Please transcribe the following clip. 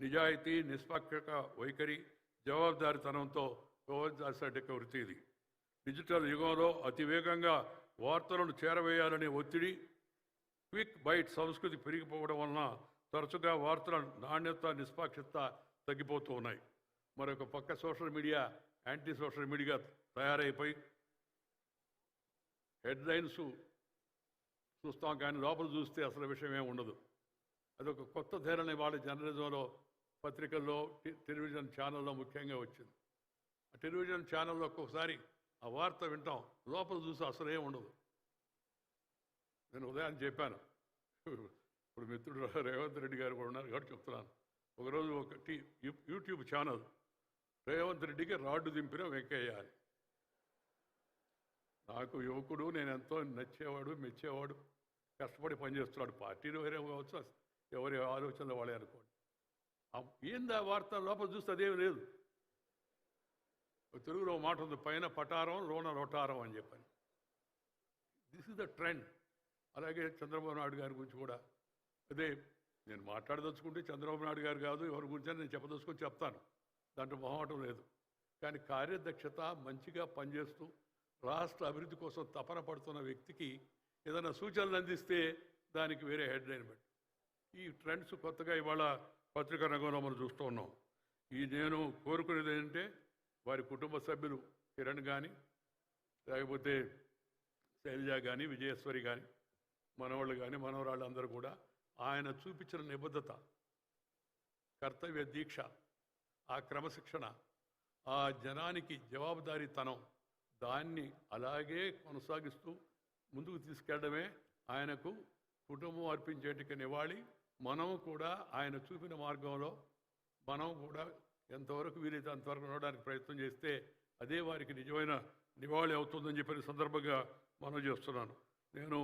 నిజాయితీ నిష్పక్షక వైఖరి జవాబుదారితనంతో వ్యవహరించాల్సిన వృత్తి ఇది. డిజిటల్ యుగంలో అతి వేగంగా వార్తలను చేరవేయాలనే ఒత్తిడి క్విక్ బైట్ సంస్కృతి పెరిగిపోవడం వలన తరచుగా వార్తల నాణ్యత నిష్పాక్షత తగ్గిపోతూ ఉన్నాయి. మరొక పక్క social media anti social media తయారైపోయి హెడ్లైన్స్ చూస్తాం కానీ లోపల చూస్తే అసలు విషయమే ఉండదు. అదొక కొత్త ధోరణి వాళ్ళ జర్నలిజంలో పత్రికల్లో టెలివిజన్ ఛానల్లో ముఖ్యంగా వచ్చింది. ఆ టెలివిజన్ ఛానల్లో ఒక్కొక్కసారి ఆ వార్త వింటాం లోపల చూసి అసలు ఏం ఉండదు. నేను ఉదయం చెప్పాను. ఇప్పుడు మిత్రుడు రేవంత్ రెడ్డి గారు కూడా ఉన్నారు కాబట్టి చెప్తున్నాను. ఒకరోజు ఒక టీ యూట్యూబ్ ఛానల్ రేవంత్ రెడ్డికి రాడ్డు దింపిన వెంకయ్య అని. నాకు యువకుడు నేను ఎంతో నచ్చేవాడు మెచ్చేవాడు కష్టపడి పనిచేస్తున్నాడు. పార్టీలు వేరే కావచ్చు ఎవరి ఆలోచనలు వాళ్ళే అనుకోండి. ఏంది ఆ- వార్త? లోపల చూస్తే అదేం లేదు. తెలుగులో మాట ఉంది పైన పటారం లోన లొటారం అని చెప్పాను. దిస్ ఇస్ ద ట్రెండ్ అలాగే చంద్రబాబు నాయుడు గారి గురించి కూడా. అదే నేను మాట్లాడదలుచుకుంటే చంద్రబాబు నాయుడు గారు కాదు ఎవరి గురించి నేను చెప్పదలుచుకొని చెప్తాను. దాంట్లో మొహమాటం లేదు. కానీ కార్యదక్షత మంచిగా పనిచేస్తూ రాష్ట్ర అభివృద్ధి కోసం తపన పడుతున్న వ్యక్తికి ఏదైనా సూచనలు అందిస్తే దానికి వేరే హెడ్లైన్ పెట్టి ఈ ట్రెండ్స్ కొత్తగా ఇవాళ పత్రికా రంగంలో మనం చూస్తూ ఉన్నాం. ఈ నేను కోరుకునేది ఏంటంటే వారి కుటుంబ సభ్యులు కిరణ్ కానీ లేకపోతే శైలజ కానీ విజయేశ్వరి కానీ మనవాళ్ళు కానీ మనవరాళ్ళు అందరూ కూడా ఆయన చూపించిన నిబద్ధత కర్తవ్య దీక్ష ఆ క్రమశిక్షణ ఆ జనానికి జవాబుదారీతనం దాన్ని అలాగే కొనసాగిస్తూ ముందుకు తీసుకెళ్ళడమే ఆయనకు కుటుంబం అర్పించేటికి నివాళి. మనం కూడా ఆయన చూపిన మార్గంలో మనం కూడా ఎంతవరకు వీలైతే అంతవరకు నడవడానికి ప్రయత్నం చేస్తే అదే వారికి నిజమైన నివాళి అవుతుందని చెప్పిన సందర్భంగా మనం చేస్తున్నాను. నేను